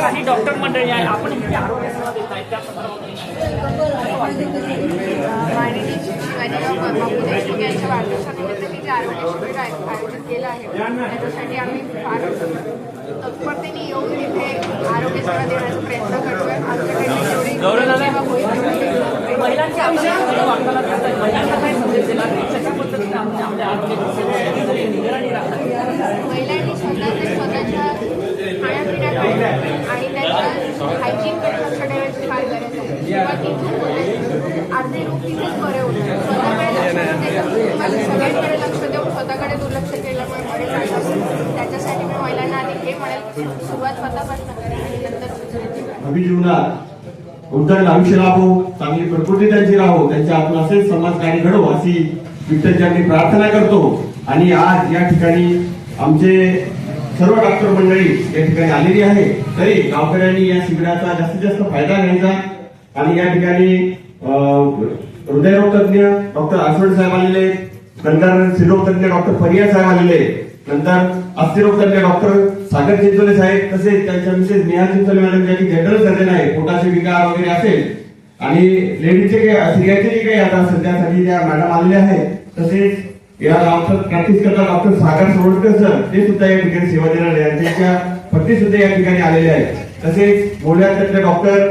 काही डॉक्टर मंडळी आहे आपण इथे आरोग्य सेवा देत आहे त्या संदर्भात माननीय शिवाजीराव बापू देशमुख यांच्या वाढदिवसानिमित्त मी जे आरोग्य शिबिर आयोजित केलं आहे त्याच्यासाठी आम्ही फार तत्परतेने येऊन इथे आरोग्य सेवा देण्याचा प्रयत्न करतोय आमच्याकडे जेवढी सेवा होईल महिलांच्या महिलांनी स्वतःचे स्वतःच्या खाण्यापिण्याकडे आणि त्यांच्या हायजीनकडे लक्ष ठेवायची फार गरज आहे. होते अर्धे तिथेच बरे होते स्वतःकडे लक्ष सगळ्यांकडे लक्ष देऊन स्वतःकडे दुर्लक्ष केल्यामुळे बरे त्याच्यासाठी मी महिलांना आधी हे म्हणेल सुरुवात स्वतःपासून करा आणि नंतर दुसऱ्यांची उद्धरण आयुष्य लाभो चांगली प्रकृती त्यांची राहो त्यांच्या हातून असेच समाजकार्य घडो अशी विठ्ठलच्यांनी प्रार्थना करतो. आणि आज या ठिकाणी आमचे सर्व डॉक्टर मंडळी या ठिकाणी आलेली आहे. तरी गावकऱ्यांनी या शिबिराचा जास्तीत जास्त फायदा घ्यायचा. आणि या ठिकाणी हृदयरोगतज्ञ हृदयरोग डॉक्टर आसवड साहेब आलेले नंतर स्त्रीरोग डॉक्टर परिया साहेब आलेले नंतर अस्थिरोगतज्ञ डॉक्टर सागर चिंचोले साहेब तसेच त्यांच्या मिसेस नेहा चिंचोले मॅडम ज्या की जनरल सर्जन आहे पोटाचे विकार वगैरे असेल. आणि लेडीजचे काही स्त्रियांचे जे काही आता सध्यासाठी त्या मॅडम आलेल्या आहेत तसेच या डॉक्टर प्रॅक्टिस करता डॉक्टर सागर सोडकर सर ते सुद्धा या ठिकाणी सेवा देणार आहेत. त्यांच्या पत्नी सुद्धा या ठिकाणी आलेले आहेत. तसेच मोठ्या डॉक्टर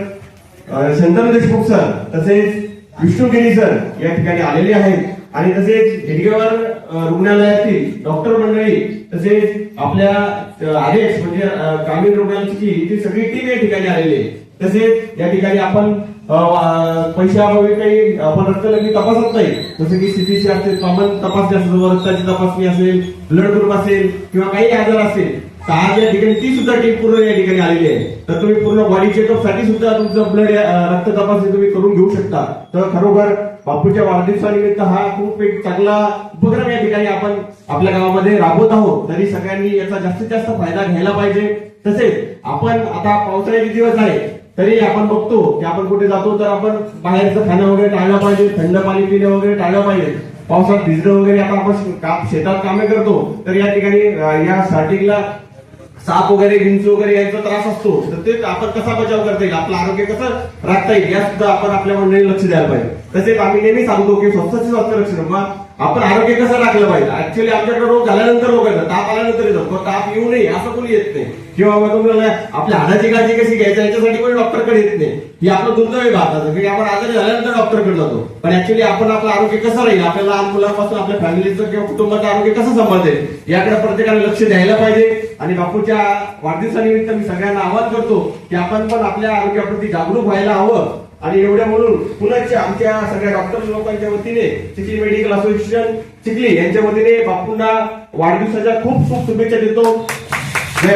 शंतन देशमुख सर तसेच विष्णुगिरी सर या ठिकाणी आलेले आहेत. आणि तसेच हेडगेवर रुग्णालयातील डॉक्टर मंडळी तसेच आपल्या आदेश म्हणजे ग्रामीण रुग्णालयाची ती सगळी टीम या ठिकाणी आलेली आहे. तसेच या ठिकाणी आपण पैशाअभावी काही आपण रक्तलघवी तपासत नाही. जसं की सीटीसी असेल कॉमन तपासणी असेल रक्ताची तपासणी असेल ब्लड ग्रुप असेल किंवा काही आजार असेल तर आज या ठिकाणी ती सुद्धा टीम पूर्ण या ठिकाणी आलेली आहे. तर तुम्ही पूर्ण बॉडी चेकअपसाठी सुद्धा तुमचं ब्लड रक्त तपासणी तुम्ही करून घेऊ शकता. तर खरोखर बापूच्या वाढदिवसानिमित्त हा खूप एक चांगला उपक्रम या ठिकाणी आपण आपल्या गावामध्ये राबवत आहोत. तरी सगळ्यांनी याचा जास्तीत जास्त फायदा घ्यायला पाहिजे. तसेच आपण आता पावसाळ्याचे दिवस आहे तरी आपण बघतो की आपण कुठे जातो तर आपण बाहेरचं खाणं वगैरे टाळलं पाहिजे थंड पाणी पिणं वगैरे टाळलं पाहिजे. पावसात भिजणं वगैरे आता आपण शेतात कामे करतो तर या ठिकाणी या स्टार्टिंगला साप वगैरे विंच वगैरे यांचा त्रास असतो. तर ते आपण कसा बचाव करता येईल? आपलं आरोग्य कसं राखता येईल? या सुद्धा आपण आपल्या मंडळी लक्ष द्यायला पाहिजे. तसेच आम्ही नेहमी सांगतो की स्वतःचे लक्ष रक्षण आपण आरोग्य कसं राखलं पाहिजे? ऍक्च्युली आमच्याकडे रोग झाल्यानंतर रोग येतात ताप आल्यानंतर येतो ताप येऊ नये असं कोणी येत नाही. किंवा तुम्हाला आपल्या हाडाची काळजी कशी घ्यायची याच्यासाठी कोणी डॉक्टरकडे येत नाही. ही आपलं दुर्दैव भारताचं की आपण आजारी झाल्यानंतर डॉक्टरकडे जातो. पण ऍक्च्युली आपण आपलं आरोग्य कसं राहील? आपल्या लहान मुलांपासून आपल्या फॅमिलीचं किंवा कुटुंबाचं आरोग्य कसं सांभाळते याकडे प्रत्येकाने लक्ष द्यायला पाहिजे. आणि बापूच्या वाढदिवसानिमित्त मी सगळ्यांना आवाहन करतो की आपण पण आपल्या आरोग्याप्रती जागरूक व्हायला हवं. आणि एवढ्या म्हणून पुन्हा आमच्या सगळ्या डॉक्टर लोकांच्या वतीने चिखली मेडिकल असोसिएशन चिखली यांच्या वतीने बापूंना वाढदिवसाच्या खूप खूप शुभेच्छा देतो. जय